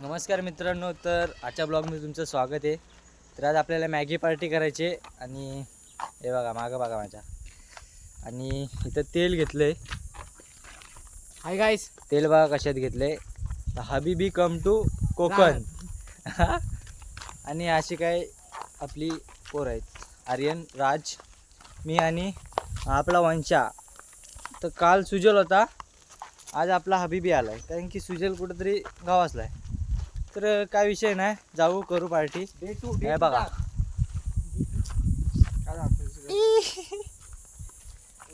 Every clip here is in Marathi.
नमस्कार मित्रांनो तर आजच्या ब्लॉगमध्ये तुमचं स्वागत आहे. तर आज आपल्याला मॅगी पार्टी करायची आहे आणि हे बघा मागं बघा माझ्या. आणि इथं तेल घेतलं आहे हाय गाईस तेल बघा कशात घेतलं आहे हबीबी कम टू कोकण. आणि अशी काय आपली पोर आहेत. आर्यन राज मी आणि आपला वंशा. तर काल सुजल होता. आज आपला हबीबी आला आहे कारण की सुजल कुठंतरी गावासला आहे. तर काय विषय नाही. जाऊ करू पार्टी. हे बघा.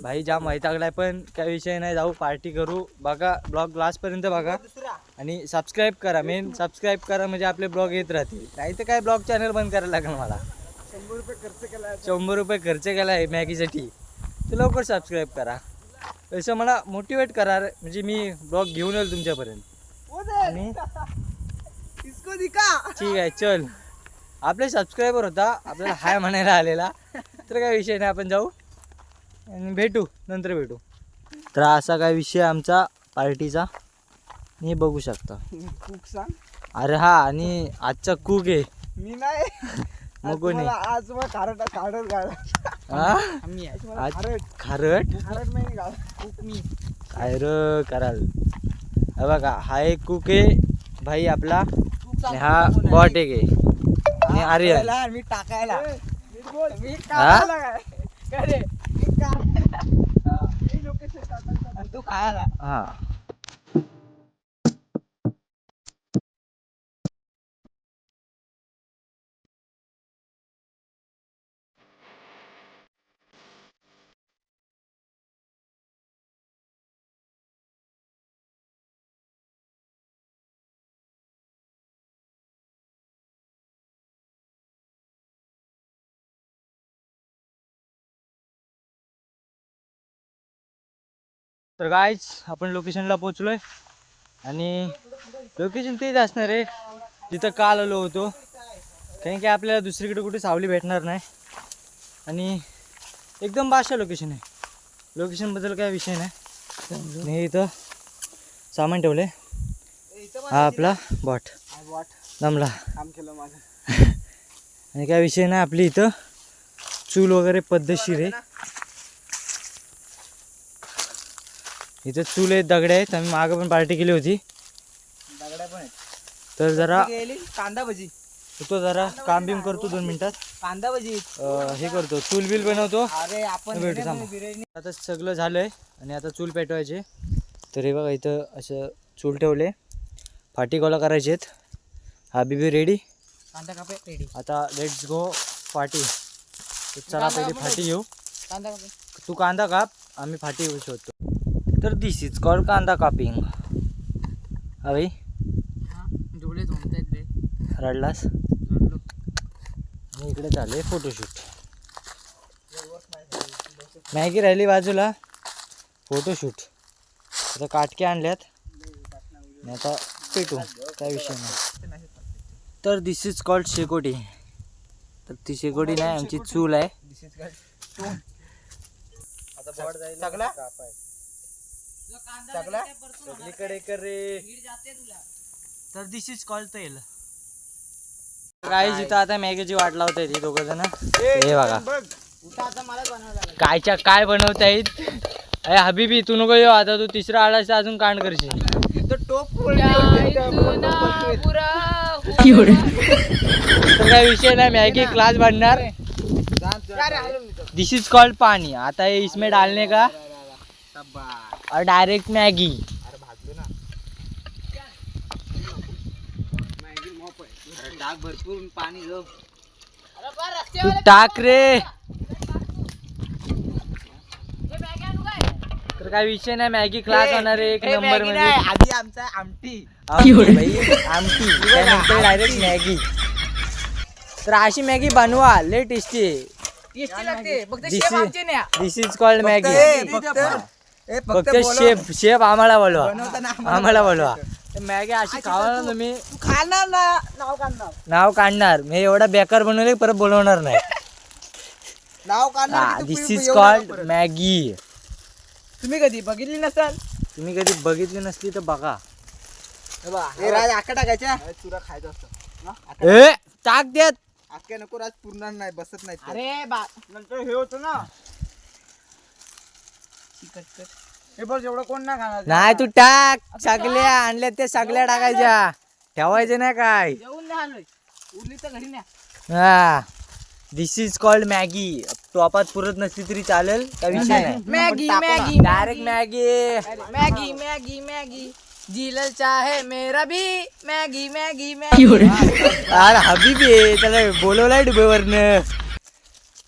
भाई जाम वैतागलाय पण. काय विषय नाही जाऊ पार्टी करू. बघा ब्लॉग लास्टपर्यंत बघा. आणि सबस्क्राईब करा. मेन सबस्क्राईब करा म्हणजे आपले ब्लॉग येत राहतील. नाही तर काय ब्लॉग चॅनल बंद करायला लागेल मला. शंभर रुपये खर्च केला शंभर रुपये खर्च केला आहे मॅगीसाठी. तर लवकर सबस्क्राईब करा. तसं मला मोटिवेट करा. म्हणजे मी ब्लॉग घेऊन येईल तुमच्यापर्यंत. आणि इसको दिखा ठीक आहे चल. आपले सबस्क्रायबर होता आपल्याला हाय म्हणायला आलेला. तर काय विषय नाही आपण जाऊ. आणि भेटू नंतर भेटू. तर असा काय विषय आमचा पार्टीचा. मी बघू शकता. कुक सांग. अरे हा आणि आजचा कुक आहे. मी नाही. मग कोणी आज मला खारट खारट गाळा हा? आम्ही आज खारट खारट? खारट नाही गाळा कुक मी. काय र कराल? हा बघा हा एक कुक आहे. भाई आपला आणि हा बॉट एक आहे. आणि आर्यन मी टाकायला. मी हा? काय काय रे मी हे टाकायला. आणि तू खायला. हा. तर गायच आपण लोकेशनला पोचलोय आणि लोकेशन तेच असणार आहे. तिथं काल आलो होतो. कारण की आपल्याला दुसरीकडे कुठे सावली भेटणार नाही. आणि एकदम बादशा लोकेशन आहे. लोकेशनबद्दल काय विषय नाही. मी इथं सामान ठेवले हा आपला बॉट जमला. काम केलं माझं आणि काय विषय नाही आपली इथं चूल वगैरे पद्धतशीर आहे. इथं चूल आहेत दगडे आहेत. आम्ही मागं पण पार्टी केली होती. दगड्या पण आहेत. तर जरा गेली? कांदा भजी. तो जरा. काम बिम करतो दोन मिनिटात. कांदा भजी. अं, हे करतो. चूल बिल बनवतो. अरे आपण भेटू बिर्याणी- थांबा. बिर्याणी आता सगळं झालंय आणि आता चूल पेटवायचे. तर हे बघा इथं असं चूल ठेवले. फाटी गोला करायचे आहेत. हा बीबी रेडी कांदा कापे रेडी आता लेट्स गो फाटी. तर चला पहिली फाटी घेऊ. कांदा कापे तू कांदा काप आम्ही फाटी घेऊ शकतो तर दिस इज कॉल्ड कांदा कापिंग. हा भाई हा डोळे रडलास? रडलो. आणि इकडे चालू आहे फोटोशूट मॅगी राहिली बाजूला. फोटोशूट आता काटके आणल्यात. आणि आता पेटू. काय विषय नाही. तर दिस इज कॉल्ड शेकोटी. तर ती शेकोटी नाही आमची चूल आहे. सगळा? सगळा? सगळीकडे कर. रे तर दिस इज कॉल्ड तेल. काय जिथं आता मॅगीची वाट लावताय ती दोघं जण हे बघा. कायच्या काय बनवतायत? अरे हबीबी तू नको येऊ. आता तू तिसरा आळास अजून कांड करशील. तो टोप तर काय विषय नाही मॅगी क्लास बनणार. दिस इज कॉल्ड पाणी. आता ये इसमें डालने का? और डायरेक्ट मैगी. टाक भरपूर पाणी तू टाक रे. तर काय विषय नाही मॅगी क्लास होणार आहे एक नंबरमध्ये. आधी आमचा आमटी. आमटी भाई, आमटी. त्यानंतर डायरेक्ट मॅगी. तर अशी मॅगी बनवा ले टेस्टी लागते. फक्त दिस इज कॉल्ड मॅगी. ए, फक्त शेफ शेफ आम्हाला बोलवा. आम्हाला बोलवा. मॅगी अशी खावा ना तुम्ही. तू खाणार ना नाव काढणार. नाव काढणार. मी एवढा बेकार बनवले परत बोलवणार नाही. नाव काढणार दिस इज कॉल्ड. मॅगी. तुम्ही कधी बघितली नसाल? तुम्ही कधी बघितली नसली तर बघा. हे राज आका टाकायच्या तुला खायचं असतं. ए टाक देत. आख्या नको राज पुरणार नाही बसत नाही. अरे बा नंतर हे होतं ना. हे बस एवढं कोण नाही खाणार नाही तू टाक. सगल्या आणल्या ते सगल्या टाकायच्या ठेवायचे नाही काय. जेवून नाही आलोय उरली तर घरी नाही हा. दिस इज कॉल्ड मॅगी टॉपात पुरत नसली तरी चालेल काय विषय नाही. Maggi Maggi direct Maggi Maggi Maggi Maggi जिलल चाहे मेरा भी. मॅगी मॅगी मॅगी अरे हबीबी आहे, त्याला बोलवलाय डुबेवरनं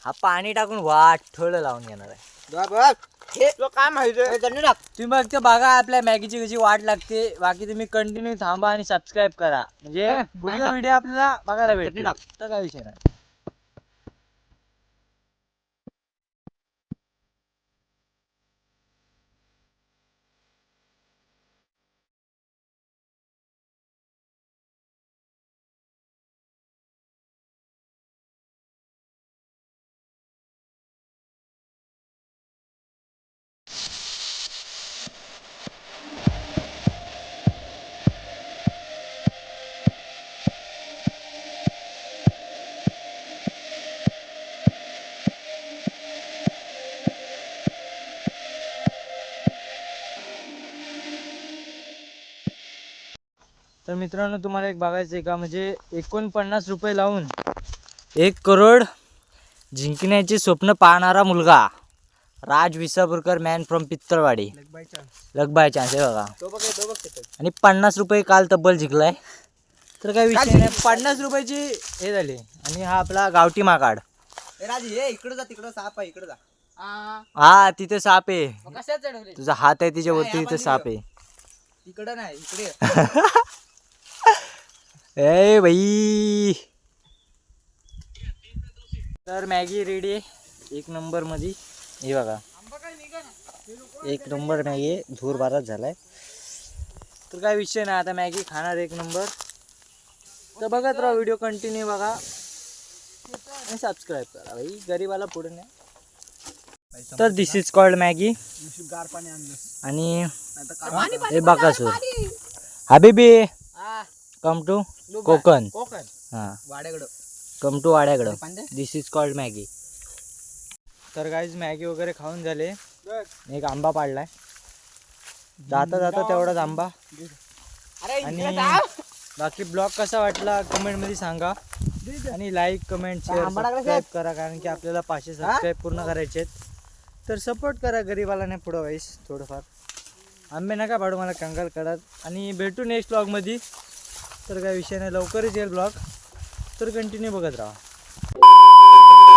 हा पाणी टाकून वाट थोडं लावून घेणार आहे. काय माहिती? तुम्ही फक्त बघा आपल्या मॅगीची कशी वाट लागते. बाकी तुम्ही कंटिन्यू थांबा आणि सबस्क्राईब करा. म्हणजे पुढचा व्हिडिओ आपल्याला बघायला भेटेल. तर काय विषय नाही. तर मित्रांनो तुम्हाला एक बघायचं आहे का? म्हणजे एकोणपन्नास रुपये लावून एक करोड जिंकण्याचे स्वप्न पाहणारा मुलगा राज विसापूरकर मॅन फ्रॉम पित्तळवाडी. लग बाय चान्स आहे बघा. तो बघ तो बघ आणि पन्नास रुपये काल तब्बल जिंकलाय. तर काय विषय नाही. पन्नास रुपयाची हे झाली. आणि हा आपला गावठी माकाड राज ये इकडे जा तिकडे साप आहे इकडे जा. हा तिथे साप आहे. तुझा हात आहे तिच्या वरती तिथे साप आहे. इकडे नाही इकडे ए बाई. तर मॅगी रेडी आहे. एक नंबरमध्ये हे बघा. एक नंबर मॅगी आहे. धूर बारात झालाय. तर काय विषय नाही आता मॅगी खाणार एक नंबर. तर बघत राहा व्हिडिओ कंटिन्यू बघा. आणि सबस्क्राईब करा भाई गरीबाला पुढे नाही तर दिस इज कॉल्ड मॅगी. गार पाणी आणलं. आणि हे बाकासूर हबीबी कम टू कोकण कोकण हां. वाड्याकडं. कम टू वाड्याकडं. दिस इज कॉल्ड मॅगी तर काहीच मॅगी वगैरे खाऊन झाले. एक आंबा पाडलाय. जाता जाता तेवढाच आंबा. अरे आणि बाकी ब्लॉग कसा वाटला कमेंटमध्ये सांगा. आणि लाईक कमेंट शेअर सबस्क्राईब करा कारण की आपल्याला पाचशे सबस्क्राईब पूर्ण करायचे आहेत. तर सपोर्ट करा गरीबाला नाही पुढं वाईस थोडंफार. आंबे नका पाडू मला कंगाल करत आणि भेटू नेक्स्ट ब्लॉगमध्ये तर काय विषय नाही. लवकरच येईल ब्लॉग. तर कंटिन्यू बघत राहा.